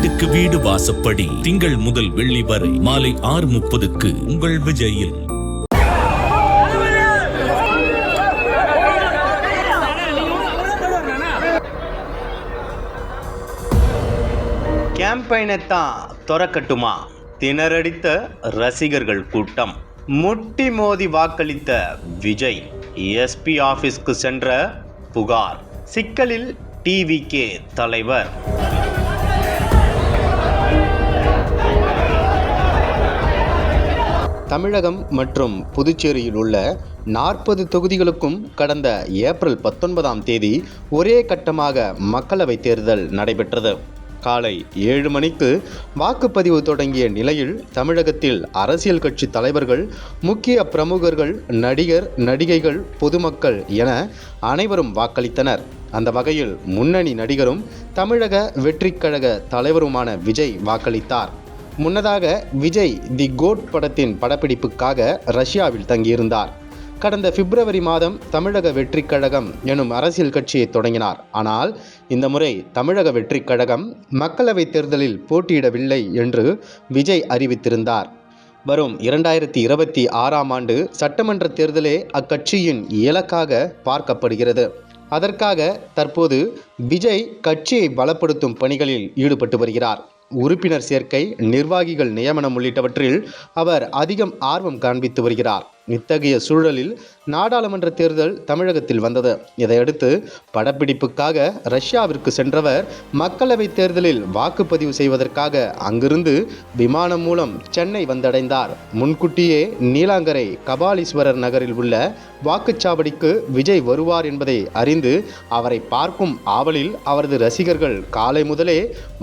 வீட்டுக்கு வீடு வாசப்படி திங்கள் முதல் வெள்ளி வரை மாலை ஆறு முப்பதுக்கு உங்கள் விஜயில். கேம்பெயினைத்தான் துறக்கட்டுமா? திணறடித்த ரசிகர்கள் கூட்டம். முட்டி மோதி வாக்களித்த விஜய் எஸ்பி ஆபீஸ்க்கு சென்ற புகார். சிக்கலில் டிவிகே தலைவர். தமிழகம் மற்றும் புதுச்சேரியில் உள்ள நாற்பது தொகுதிகளுக்கும் கடந்த ஏப்ரல் பத்தொன்பதாம் தேதி ஒரே கட்டமாக மக்களவைத் தேர்தல் நடைபெற்றது. காலை ஏழு மணிக்கு வாக்குப்பதிவு தொடங்கிய நிலையில் தமிழகத்தில் அரசியல் கட்சி தலைவர்கள் முக்கிய பிரமுகர்கள் நடிகர் நடிகைகள் பொதுமக்கள் என அனைவரும் வாக்களித்தனர். அந்த வகையில் முன்னணி நடிகரும் தமிழக வெற்றிக்கழக தலைவருமான விஜய் வாக்களித்தார். முன்னதாக விஜய் தி கோட் படத்தின் படப்பிடிப்புக்காக ரஷ்யாவில் தங்கியிருந்தார். கடந்த பிப்ரவரி மாதம் தமிழக வெற்றிக் கழகம் எனும் அரசியல் கட்சியை தொடங்கினார். ஆனால் இந்த முறை தமிழக வெற்றிக் கழகம் மக்களவைத் தேர்தலில் போட்டியிடவில்லை என்று விஜய் அறிவித்திருந்தார். வரும் இரண்டாயிரத்தி இருபத்தி ஆறாம் ஆண்டு சட்டமன்ற தேர்தலே அக்கட்சியின் இலக்காக பார்க்கப்படுகிறது. அதற்காக தற்போது விஜய் கட்சியை பலப்படுத்தும் பணிகளில் ஈடுபட்டு வருகிறார். உறுப்பினர் சேர்க்கை நிர்வாகிகள் நியமனம் உள்ளிட்டவற்றில் அவர் அதிகம் ஆர்வம் காண்பித்து வருகிறார். இத்தகைய சூழலில் நாடாளுமன்ற தேர்தல் தமிழகத்தில் வந்தது. இதையடுத்து படப்பிடிப்புக்காக ரஷ்யாவிற்கு சென்றவர் மக்களவைத் தேர்தலில் வாக்குப்பதிவு செய்வதற்காக அங்கிருந்து விமானம் மூலம் சென்னை வந்தடைந்தார். முன்கூட்டியே நீலாங்கரை கபாலீஸ்வரர் நகரில் உள்ள வாக்குச்சாவடிக்கு விஜய் வருவார் என்பதை அறிந்து அவரை பார்க்கும் ஆவலில் அவரது ரசிகர்கள் காலை முதலே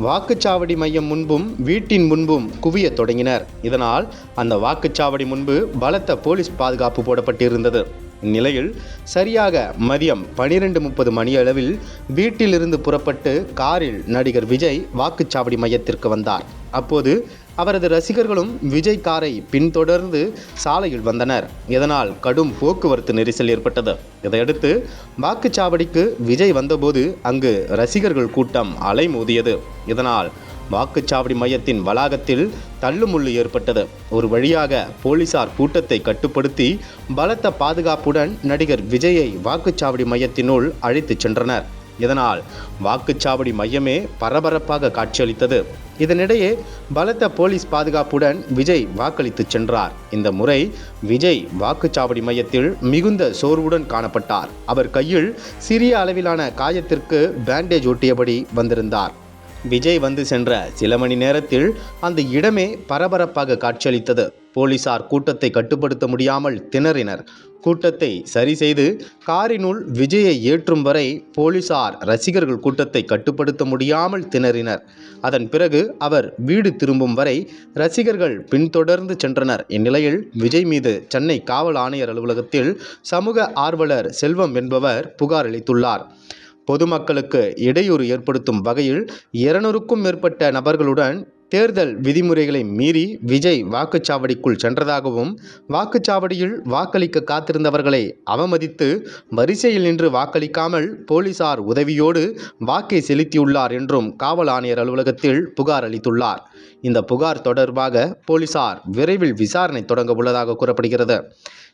வாக்குச்சாவடி மையம் முன்பும் வீட்டின் முன்பும் குவியத் தொடங்கினர். இதனால் அந்த வாக்குச்சாவடி முன்பு பலத்த போலீஸ் பாதுகாப்பு போடப்பட்டிருந்தது. இந்நிலையில் சரியாக மதியம் பனிரெண்டு முப்பது மணியளவில் வீட்டிலிருந்து புறப்பட்டு காரில் நடிகர் விஜய் வாக்குச்சாவடி மையத்திற்கு வந்தார். அப்போது அவரது ரசிகர்களும் விஜய் காரை பின்தொடர்ந்து சாலையில் வந்தனர். இதனால் கடும் போக்குவரத்து நெரிசல் ஏற்பட்டது. இதையடுத்து வாக்குச்சாவடிக்கு விஜய் வந்தபோது அங்கு ரசிகர்கள் கூட்டம் அலைமோதியது. இதனால் வாக்குச்சாவடி மையத்தின் வளாகத்தில் தள்ளுமுள்ளு ஏற்பட்டது. ஒரு வழியாக போலீசார் கூட்டத்தை கட்டுப்படுத்தி பலத்த பாதுகாப்புடன் நடிகர் விஜயை வாக்குச்சாவடி மையத்தினுள் அழைத்துச் சென்றனர். இதனால் வாக்குச்சாவடி மையமே பரபரப்பாக காட்சியளித்தது. இதனிடையே பலத்த போலீஸ் பாதுகாப்புடன் விஜய் வாக்களித்துச் சென்றார். இந்த முறை விஜய் வாக்குச்சாவடி மையத்தில் மிகுந்த சோர்வுடன் காணப்பட்டார். அவர் கையில் சிறிய அளவிலான காயத்திற்கு பேண்டேஜ் ஒட்டியபடி வந்திருந்தார். விஜய் வந்து சென்ற சில மணி நேரத்தில் அந்த இடமே பரபரப்பாக காட்சியளித்தது. போலீசார் கூட்டத்தை கட்டுப்படுத்த முடியாமல் திணறினர். கூட்டத்தை சரி செய்து காரினுள் விஜயை ஏற்றும் வரை போலீசார் ரசிகர்கள் கூட்டத்தை கட்டுப்படுத்த முடியாமல் திணறினர். அதன் பிறகு அவர் வீடு திரும்பும் வரை ரசிகர்கள் பின்தொடர்ந்து சென்றனர். இந்நிலையில் விஜய் மீது சென்னை காவல் ஆணையர் அலுவலகத்தில் சமூக ஆர்வலர் செல்வம் என்பவர் புகார் அளித்துள்ளார். பொதுமக்களுக்கு இடையூறு ஏற்படுத்தும் வகையில் இருநூறுக்கும் மேற்பட்ட நபர்களுடன் தேர்தல் விதிமுறைகளை மீறி விஜய் வாக்குச்சாவடிக்குள் சென்றதாகவும் வாக்குச்சாவடியில் வாக்களிக்க காத்திருந்தவர்களை அவமதித்து வரிசையில் நின்று வாக்களிக்காமல் போலீசார் உதவியோடு வாக்கை செலுத்தியுள்ளார் என்றும் காவல் ஆணையர் அலுவலகத்தில் புகார் அளித்துள்ளார். இந்த புகார் தொடர்பாக போலீசார் விரைவில் விசாரணை தொடங்க உள்ளதாக கூறப்படுகிறது.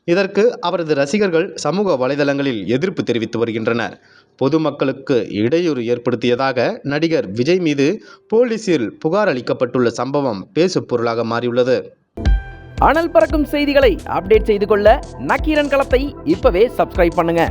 இதற்கு அவரது ரசிகர்கள் சமூக வலைதளங்களில் எதிர்ப்பு தெரிவித்து வருகின்றனர். பொதுமக்களுக்கு இடையூறு ஏற்படுத்தியதாக நடிகர் விஜய் மீது போலீசில் புகார் அளிக்கப்பட்டுள்ள சம்பவம் பேசு பொருளாக மாறியுள்ளது. அனல் பறக்கும் செய்திகளை அப்டேட் செய்து கொள்ள நக்கீரன் களத்தை இப்பவே சப்ஸ்கிரைப் பண்ணுங்க.